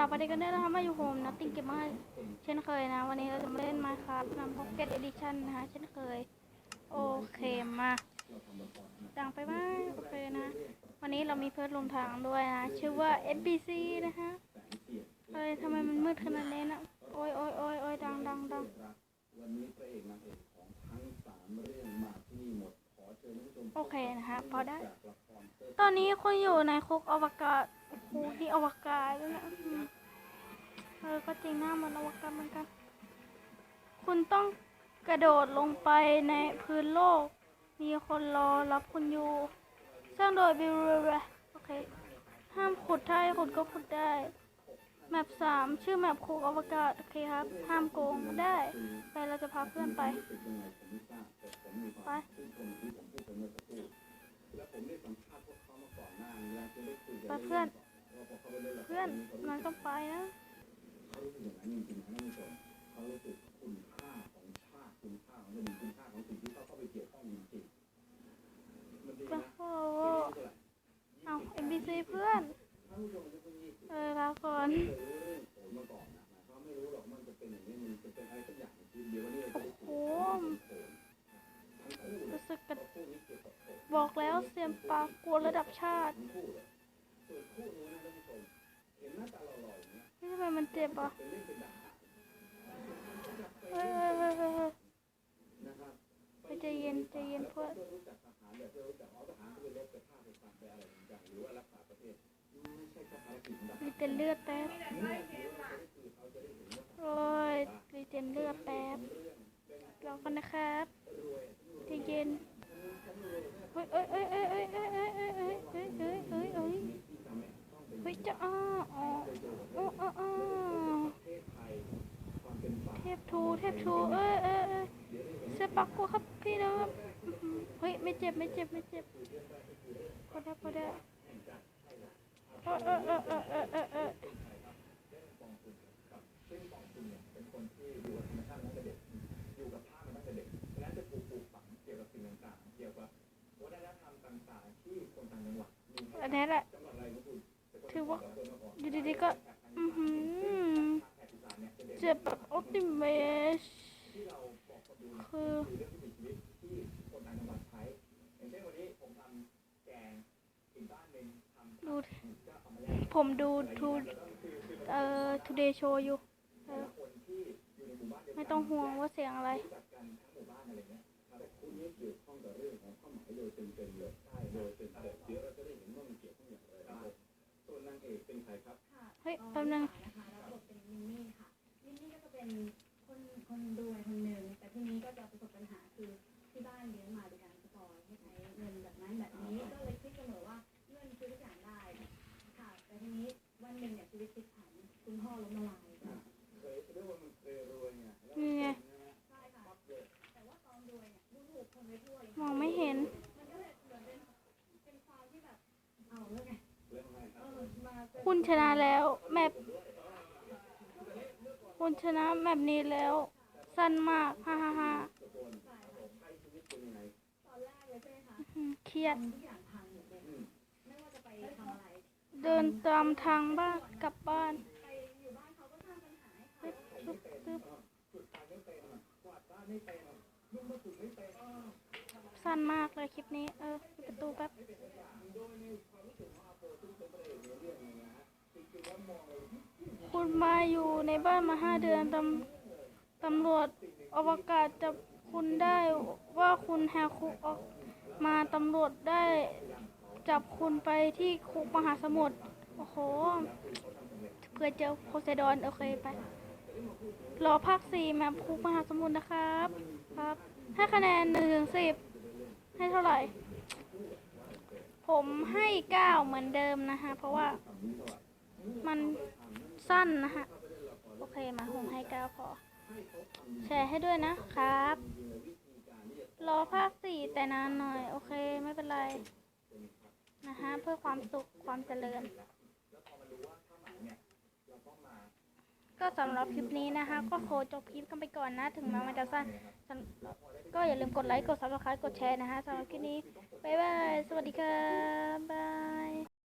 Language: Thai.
สวัสดีกันได้นะคะมาอยู่โฮมนัตติ้งเกมเมอร์เช่นเคยนะ วันนี้เราจะมาเล่นมาครับนำพ็อกเก็ตเอดิชันนะคะเช่นเคย โอเคมาดังไปไหมโอเคนะ วันนี้เรามีเพื่อนร่วมทางด้วยนะ ชื่อว่า SBC นะคะเอ้ยทำไมมันมืดขนาดนี้นะ โอ้ยโอ้ยโอ้ยโอ้ยดังดังดังโอเคนะคะพอได้ ตอนนี้คุณอยู่ในคุกอวกาศ โอ้โหนี่อวกาศแล้วนะเออก็จริงหน้ามันอวกาศเหมือนกัน คุณต้องกระโดดลงไปในพื้นโลก มีคนรอรับคุณอยู่สร้างโดยบิวเรโอเค ห้ามขุดถ้าให้ขุดก็ขุดได้ แมปสามชื่อแมปคุกอวกาศ โอเคครับ ห้ามโกงได้ ไปเราจะพาเพื่อนไปรู้สึ เขารู้สึกอย่างนั้นจริงๆนะท่านผู้ชมเขารู้สึกคุณค่าของชาติคุณค่าของแผ่นดินคุณค่าของสิ่งที่เขาเข้าไปเกี่ยวข้องจริงๆมันดีโอ้นะโหที่นี่เท่าไหร่เอา NBC เพื่อน ท่านผู้ชมจะเพิ่งยี่สิบเออลาก่อนไม่เคยรู้เรื่องโขนมาก่อนนะเขาไม่รู้หรอกมันจะเป็นอย่างนี้มันจะเป็นอะไรสักอย่างในชีวิตเดียววันนี้เราจะได้คุยโอ้โหทั้งคู่รู้สึกกระเพราะคู่นี้เกี่ยวกับโขน บอกแล้วเสียมปากกลัวระดับชาติ ทั้งคู่เลยส่วนคู่นู้นนะท่านผู้ชมเห็นหน้าตาหล่อๆอย่างเงี้ยนี่ทำไมันเจ็บอะเฮ้ยเฮ้ยเฮ้ยเฮ้ยใจเย็นจะเย็นเพื่อนรีเจนเลือดแป๊บโอ้ยรีเจนเลือดแป๊บรอกันนะครับใจเย็นเฮ้ยเฮ้ยเอ้ย พทูเทพทูเออเออเออเซปักกูครับพี่น้องเฮ้ยไม่เจ็บไม่เจ็บไม่เจ็บพอได้พอได้เออเออเออเออเออเออเอออันนี้แหละถือว่าอยู่ดีๆก็ อือหือ เจ็แบบออติเมชคือผมดูทูเอ่อทูเดย์โชว์อยู่ ไม่ต้องห่วงว่าเสียงอะไรเฮ้ยแป๊บนึง หนึ่งเนี่ยชีวิตพลิกผันคุณพ่อล้มละลายนี่ไงมองไม่เห็น คุณชนะแล้วแมปคุณชนะแมปนี้แล้ว สั้นมากฮ่าฮ่าฮ่าเครียดไม่ว่าจะไปทำ เดินตามทางบ้านกลับบ้านไปอยู่บ้านเขาก็สร้างปัญหาให้ตึ๊บตึ๊บตึ๊บจุดตายไม่เป็นมาถึงไม่เป็นอะสั้นมากเลยคลิปนี้ เออปิดประตูแป๊บคุณมาอยู่ในบ้านมาห้าเดือนตำตำรวจอวกาศจับคุณได้ว่าคุณแหกคุกออกมาตำรวจได้ จับคุณไปที่คุกมหาสมุทร โอ้โห เพื่อเจอโพไซดอน โอเคไป รอภาคสี่แมปคุกมหาสมุทรนะครับ ครับ ให้คะแนนหนึ่งถึงสิบ ให้เท่าไหร่ ผมให้เก้าเหมือนเดิมนะคะเพราะว่ามันสั้นนะคะโอเค มาผมให้เก้าพอ แชร์ให้ด้วยนะครับ รอภาคสี่แต่นานหน่อย โอเค ไม่เป็นไร นะคะเพื่อความสุขความเจริญ ก็สำหรับคลิปนี้นะคะ ก็โคจบคลิปกันไปก่อนนะ ถึงแม้มันจะสั้นก็อย่าลืมกดไลค์กดซับสไครต์กดแชร์นะคะสำหรับคลิปนี้บ๊ายบาย สวัสดีครับบาย